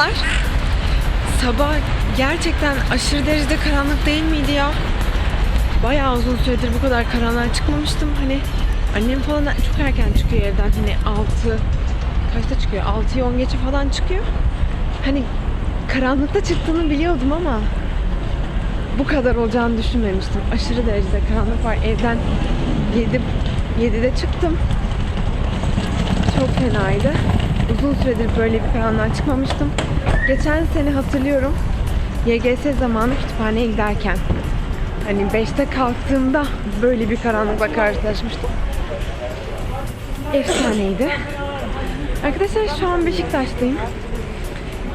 arkadaşlar. Sabah gerçekten aşırı derecede karanlık değil miydi ya? Bayağı uzun süredir bu kadar karanlığa çıkmamıştım. Hani annem falan çok erken çıkıyor evden. Hani 6 kaçta çıkıyor? 6'ya 10 geçe falan çıkıyor. Hani karanlıkta çıktığını biliyordum ama bu kadar olacağını düşünmemiştim. Aşırı derecede karanlık var. Evden 7 7'de çıktım. Çok fenaydı. Uzun süredir böyle bir karanlığa çıkmamıştım. Geçen sene hatırlıyorum. YGS zamanı kütüphaneye giderken hani 5'te kalktığımda böyle bir karanlıkla karşılaşmıştım. Efsaneydi. Arkadaşlar şu an Beşiktaş'tayım.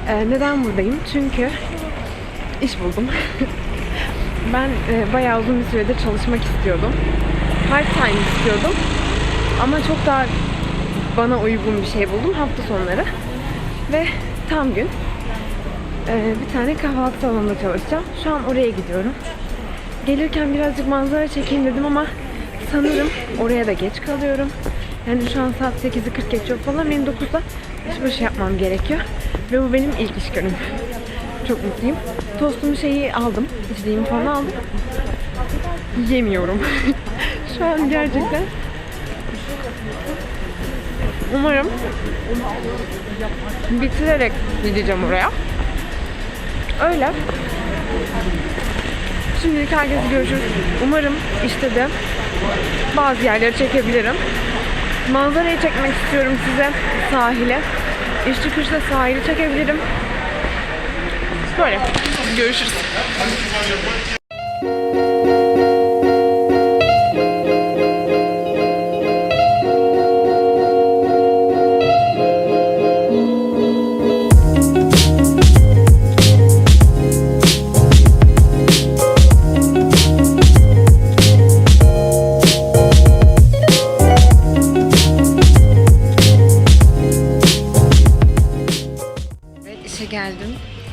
Ee, neden buradayım? Çünkü iş buldum. ben e, bayağı uzun bir süredir çalışmak istiyordum. Part time istiyordum. Ama çok daha bana uygun bir şey buldum hafta sonları. Ve tam gün e, bir tane kahvaltı salonunda çalışacağım. Şu an oraya gidiyorum. Gelirken birazcık manzara çekeyim dedim ama sanırım oraya da geç kalıyorum. Yani şu an saat 8'i 40 geçiyor falan. Benim 9'da iş başı yapmam gerekiyor. Ve bu benim ilk iş günüm. Çok mutluyum. Tostumu şeyi aldım. İçliğimi falan aldım. Yemiyorum. şu an gerçekten Umarım bitirerek gideceğim oraya. Öyle. Şimdilik herkese görüşürüz. Umarım işte de bazı yerleri çekebilirim. Manzarayı çekmek istiyorum size sahile. İş çıkışta sahili çekebilirim. Böyle. Görüşürüz.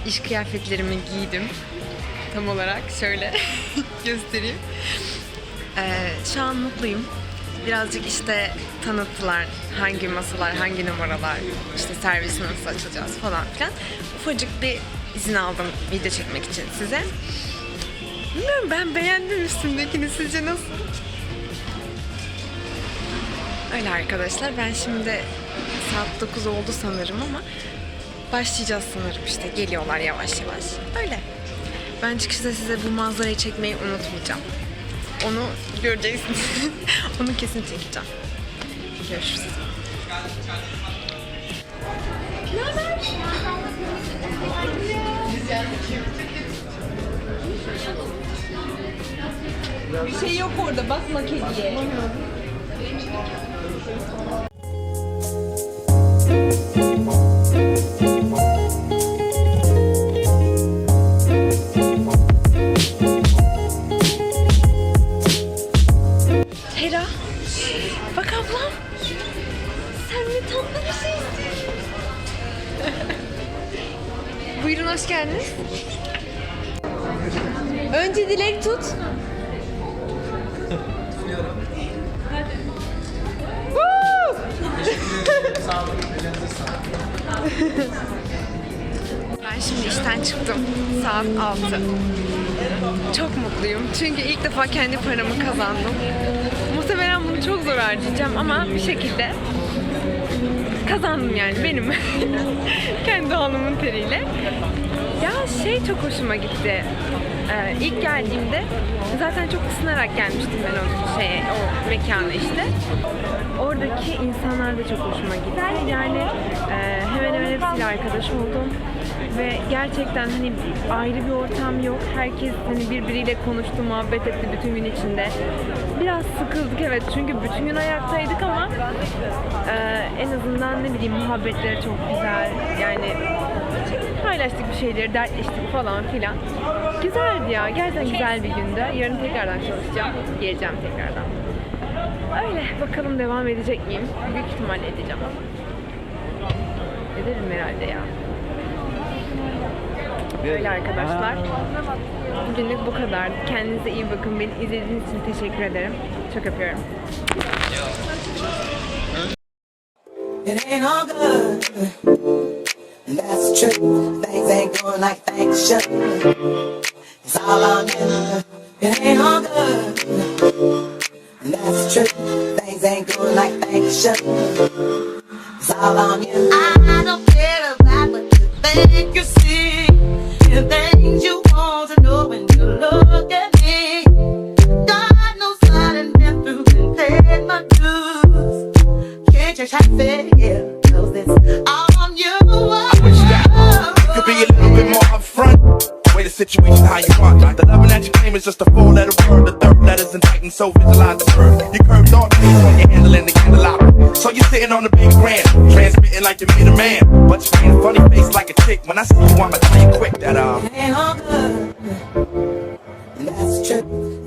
İş kıyafetlerimi giydim. Tam olarak şöyle göstereyim. Ee, şu an mutluyum. Birazcık işte tanıttılar hangi masalar, hangi numaralar, işte servis nasıl açılacağız falan filan. Ufacık bir izin aldım video çekmek için size. Bilmiyorum ben beğendim üstümdekini. Sizce nasıl? Öyle arkadaşlar. Ben şimdi saat 9 oldu sanırım ama başlayacağız sanırım işte. Geliyorlar yavaş yavaş. Öyle. Ben çıkışta size bu manzarayı çekmeyi unutmayacağım. Onu göreceksiniz. Onu kesin çekeceğim. Görüşürüz. Bir şey yok orada bakma kediye. Buyurun hoş geldiniz. Önce dilek tut. Ben şimdi işten çıktım. Saat 6. Çok mutluyum. Çünkü ilk defa kendi paramı kazandım. Muhtemelen bunu çok zor harcayacağım ama bir şekilde kazandım yani benim. kendi alnımın teriyle. Ya şey çok hoşuma gitti. Ee, ilk geldiğimde zaten çok ısınarak gelmiştim ben o şeye, o mekana işte. Oradaki insanlar da çok hoşuma gitti. Yani e, hemen hemen hepsiyle arkadaş oldum ve gerçekten hani ayrı bir ortam yok. Herkes hani birbiriyle konuştu, muhabbet etti bütün gün içinde. Biraz sıkıldık evet çünkü bütün gün ayaktaydık ama e, en azından ne bileyim muhabbetleri çok güzel. Yani paylaştık bir şeyleri, dertleştik falan filan. Güzeldi ya. Gerçekten güzel bir gündü. Yarın tekrardan çalışacağım. Geleceğim tekrardan. Öyle. Bakalım devam edecek miyim? Büyük ihtimalle edeceğim. Ederim herhalde ya. Öyle arkadaşlar. Bugünlük bu kadar. Kendinize iyi bakın. Beni izlediğiniz için teşekkür ederim. Çok öpüyorum. It ain't all good. And that's the true. Things ain't going like things should. It's all on you. It ain't all good. That's true. Things ain't going like things should. It's all on you. I so visualize the verb. You curved thought based sitting on the big grand, transmitting like you made a man. But you ain't a funny face like a chick. When I see you, I'ma tell you quick that uh. Ain't all good. And that's true.